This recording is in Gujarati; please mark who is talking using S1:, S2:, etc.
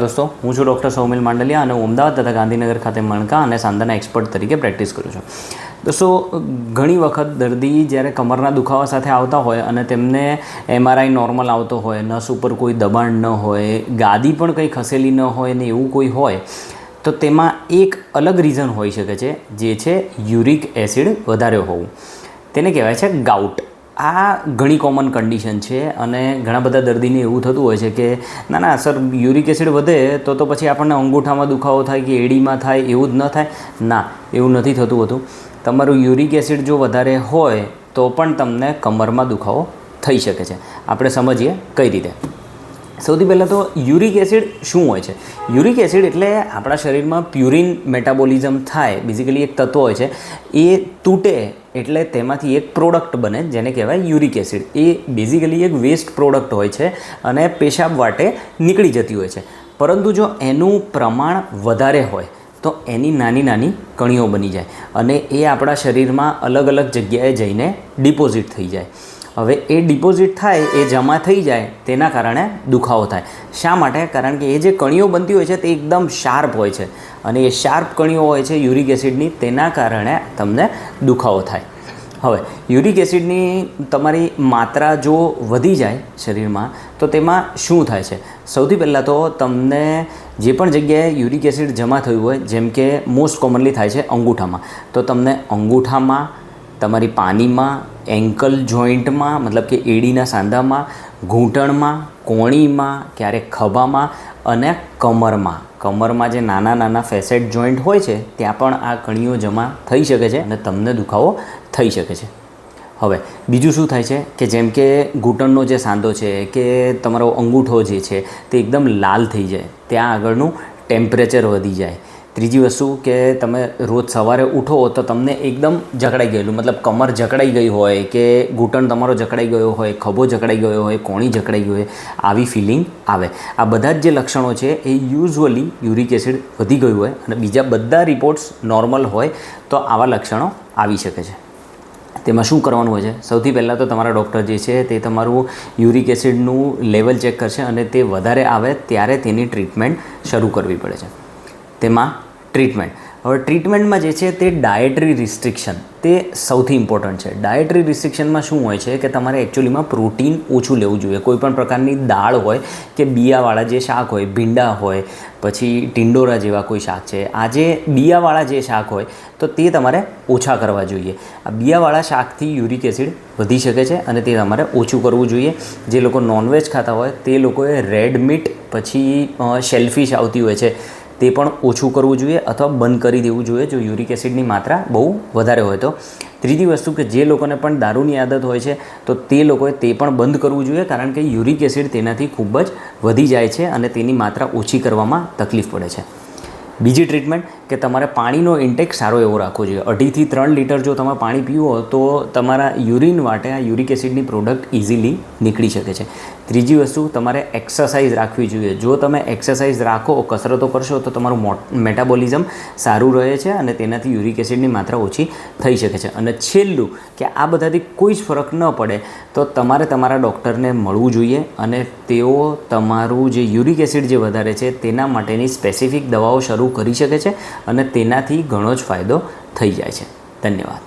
S1: દોસ્તો, હું છું ડૉક્ટર સૌમિલ માંડલિયા અને અમદાવાદ તથા ગાંધીનગર ખાતે મણકા અને સાંધાના એક્સપર્ટ તરીકે પ્રેક્ટિસ કરું છું. દોસ્તો, ઘણી વખત દર્દી જ્યારે કમરના દુખાવા સાથે આવતા હોય અને તેમને એમઆરઆઈ નોર્મલ આવતો હોય, નસ ઉપર કોઈ દબાણ ન હોય, ગાદી પણ કંઈ ખસેલી ન હોય ને એવું કોઈ હોય, તો તેમાં એક અલગ રીઝન હોઈ શકે છે, જે છે યુરિક એસિડ વધારે હોવું. તેને કહેવાય છે ગાઉટ. આ ઘણી કોમન કન્ડિશન છે અને ઘણા બધા દર્દીને એવું થતું હોય છે કે, ના ના, સર યુરિક એસિડ વધે તો તો પછી આપણને અંગૂઠામાં દુખાવો થાય કે એડીમાં થાય, એવું જ ન થાય. ના, એવું નથી થતું હોતું. તમારું યુરિક એસિડ જો વધારે હોય તો પણ તમને કમરમાં દુખાવો થઈ શકે છે. આપણે સમજીએ કઈ રીતે. સૌથી પહેલાં તો યુરિક એસિડ શું હોય છે? યુરિક એસિડ એટલે આપણા શરીરમાં પ્યુરિન મેટાબોલિઝમ થાય બેઝિકલી એક તત્વ હોય છે. એ તૂટે એટલે તેમાંથી એક પ્રોડક્ટ બને, જેને કહેવાય યુરિક એસિડ એ બેઝિકલી એક વેસ્ટ પ્રોડક્ટ હોય છે અને પેશાબ વાટે નીકળી જતી હોય છે. પરંતુ જો એનું પ્રમાણ વધારે હોય, તો એની નાની નાની કણીઓ બની જાય અને એ આપણા શરીરમાં અલગ અલગ જગ્યાએ જઈને ડિપોઝિટ થઈ જાય. હવે એ ડિપોઝિટ થાય, એ જમા થઈ જાય, તેના કારણે દુખાવો થાય. શા માટે? કારણ કે એ જે કણીઓ બનતી હોય છે તે એકદમ શાર્પ હોય છે. અને એ શાર્પ કણીઓ હોય છે યુરિક એસિડની તેના કારણે તમને દુખાવો થાય. હવે યુરિક એસિડની તમારી માત્રા જો વધી જાય શરીરમાં, તો તેમાં શું થાય છે? સૌથી પહેલાં તો તમને જે પણ જગ્યાએ યુરિક એસિડ જમા થયું હોય, જેમ કે મોસ્ટ કોમનલી થાય છે અંગૂઠામાં, તો તમને અંગૂઠામાં તમારી પાનીમાં એન્કલ જોઈન્ટમાં મતલબ કે એડીના સાંધામાં, ઘૂંટણમાં, કોણીમાં, ક્યારેક ખભામાં અને કમરમાં. કમરમાં જે નાના નાના ફેસેટ જોઈન્ટ હોય છે, ત્યાં પણ આ કણીઓ જમા થઈ શકે છે અને તમને દુખાવો થઈ શકે છે. હવે, બીજું શું થાય છે કે જેમ કે ઘૂંટણનો જે સાંધો છે કે તમારો અંગૂઠો જે છે તે એકદમ લાલ થઈ જાય, ત્યાં આગળનું ટેમ્પરેચર વધી જાય. ત્રીજી વસ્તુ કે તમે રોજ સવારે ઉઠો તો તમને એકદમ જકડાઈ ગયેલું. મતલબ કમર જકડાઈ ગઈ હોય કે ઘૂંટણ તમારો જકડાઈ ગયો હોય, ખભો જકડાઈ ગયો હોય, કોણી જકડાઈ ગઈ હોય, આવી ફિલિંગ આવે. આ બધા જ જે લક્ષણો છે એ યુઝ્યુઅલી યુરિક એસિડ વધી ગયું હોય અને બીજા બધા રિપોર્ટ્સ નોર્મલ હોય તો આવા લક્ષણો આવી શકે છે. તેમાં શું કરવાનું હોય છે? સૌથી પહેલાં તો તમારા ડૉક્ટર જે છે તે તમારું યુરિક એસિડનું લેવલ ચેક કરશે અને તે વધારે આવે ત્યારે તેની ટ્રીટમેન્ટ શરૂ કરવી પડે છે. તેમાં ટ્રીટમેન્ટ. હવે ટ્રીટમેન્ટમાં જે છે તે ડાયટરી રિસ્ટ્રિક્શન તે સૌથી ઇમ્પોર્ટન્ટ છે. ડાયટરી રિસ્ટ્રિક્શનમાં શું હોય છે કે તમારે એકચ્યુઅલીમાં પ્રોટીન ઓછું લેવું જોઈએ. કોઈપણ પ્રકારની દાળ હોય કે બિયાવાળા જે શાક હોય, ભીંડા હોય, પછી ટિંડોરા જેવા કોઈ શાક છે, આ જે બિયાવાળા જે શાક હોય, તો તે તમારે ઓછા કરવા જોઈએ. આ બિયાવાળા શાકથી યુરિક એસિડ વધી શકે છે અને તે તમારે ઓછું કરવું જોઈએ. જે લોકો નોનવેજ ખાતા હોય તે લોકોએ રેડ મીટ પછી શેલફિશ આવતી હોય છે. તે પણ ઓછું કરવું જોઈએ અથવા બંધ કરી દેવું જોઈએ, જો યુરિક એસિડની માત્રા બહુ વધારે હોય તો. ત્રીજી વસ્તુ કે જે લોકોને પણ દારૂની આદત હોય છે, તો તે લોકોએ તે પણ બંધ કરવું જોઈએ, કારણ કે યુરિક એસિડ તેનાથી ખૂબ જ વધી જાય છે અને તેની માત્રા ઓછી કરવામાં તકલીફ પડે છે. બીજી ટ્રીટમેન્ટ કે તમારે પાણીનો ઇન્ટેક સારો એવો રાખવો જોઈએ. અઢીથી ત્રણ લીટર જો તમે પાણી પીવો, તો તમારા યુરિન માટે આ યુરિક એસિડની પ્રોડક્ટ ઇઝીલી નીકળી શકે છે. ત્રીજી વસ્તુ, તમારે એક્સરસાઇઝ રાખવી જોઈએ. જો તમે એક્સરસાઇઝ રાખો, કસરતો કરશો, તો તમારું મેટાબોલિઝમ સારું રહે છે અને તેનાથી યુરિક એસિડની માત્રા ઓછી થઈ શકે છે. અને છેલ્લું, કે આ બધાથી કોઈ જ ફરક ન પડે, તો તમારે તમારા ડૉક્ટરને મળવું જોઈએ અને તેઓ તમારું જે યુરિક એસિડ જે વધારે છે, તેના માટેની સ્પેસિફિક દવાઓ શરૂ કરી શકે છે અને તેનાથી ઘણો જ ફાયદો થઈ જાય છે. ધન્યવાદ.